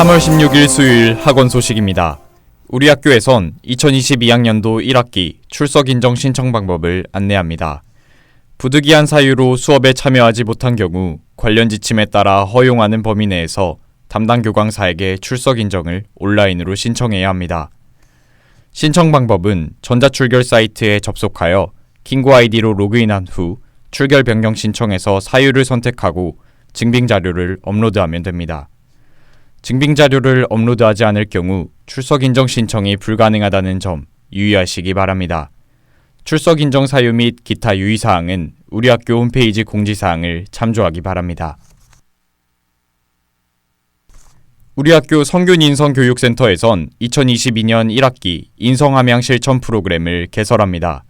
3월 16일 수요일 학원 소식입니다. 우리 학교에선 2022학년도 1학기 출석 인정 신청 방법을 안내합니다. 부득이한 사유로 수업에 참여하지 못한 경우 관련 지침에 따라 허용하는 범위 내에서 담당 교강사에게 출석 인정을 온라인으로 신청해야 합니다. 신청 방법은 전자출결 사이트에 접속하여 킹고 아이디로 로그인한 후 출결 변경 신청에서 사유를 선택하고 증빙 자료를 업로드하면 됩니다. 증빙 자료를 업로드하지 않을 경우 출석 인정 신청이 불가능하다는 점 유의하시기 바랍니다. 출석 인정 사유 및 기타 유의 사항은 우리 학교 홈페이지 공지 사항을 참조하기 바랍니다. 우리 학교 성균 인성 교육센터에선 2022년 1학기 인성 함양 실천 프로그램을 개설합니다.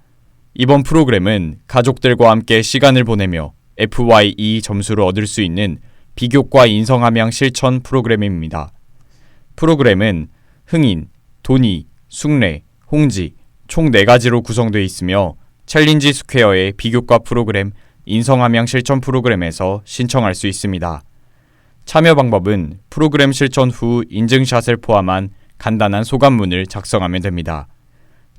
이번 프로그램은 가족들과 함께 시간을 보내며 FYE 점수를 얻을 수 있는 비교과 인성함양 실천 프로그램입니다. 프로그램은 흥인, 돈이, 숭례, 홍지 총 4가지로 구성되어 있으며 챌린지 스퀘어의 비교과 프로그램 인성함양 실천 프로그램에서 신청할 수 있습니다. 참여 방법은 프로그램 실천 후 인증샷을 포함한 간단한 소감문을 작성하면 됩니다.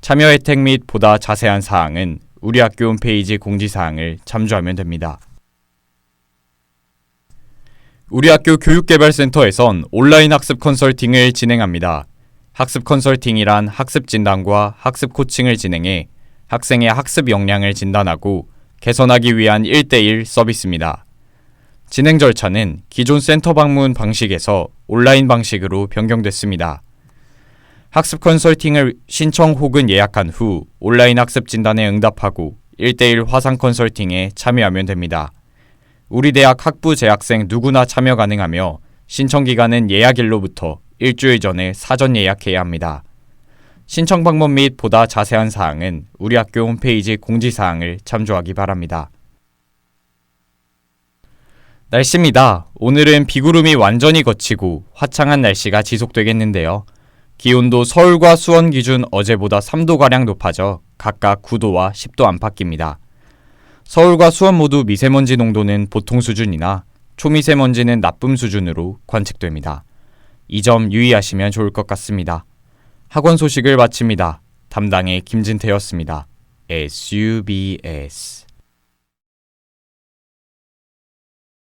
참여 혜택 및 보다 자세한 사항은 우리 학교 홈페이지 공지사항을 참조하면 됩니다. 우리 학교 교육개발센터에선 온라인 학습 컨설팅을 진행합니다. 학습 컨설팅이란 학습 진단과 학습 코칭을 진행해 학생의 학습 역량을 진단하고 개선하기 위한 1대1 서비스입니다. 진행 절차는 기존 센터 방문 방식에서 온라인 방식으로 변경됐습니다. 학습 컨설팅을 신청 혹은 예약한 후 온라인 학습 진단에 응답하고 1대1 화상 컨설팅에 참여하면 됩니다. 우리 대학 학부 재학생 누구나 참여 가능하며 신청 기간은 예약일로부터 일주일 전에 사전 예약해야 합니다. 신청 방법 및 보다 자세한 사항은 우리 학교 홈페이지 공지사항을 참조하기 바랍니다. 날씨입니다. 오늘은 비구름이 완전히 걷히고 화창한 날씨가 지속되겠는데요. 기온도 서울과 수원 기준 어제보다 3도가량 높아져 각각 9도와 10도 안팎입니다. 서울과 수원 모두 미세먼지 농도는 보통 수준이나 초미세먼지는 나쁨 수준으로 관측됩니다. 이 점 유의하시면 좋을 것 같습니다. 학원 소식을 마칩니다. 담당의 김진태였습니다. SUBS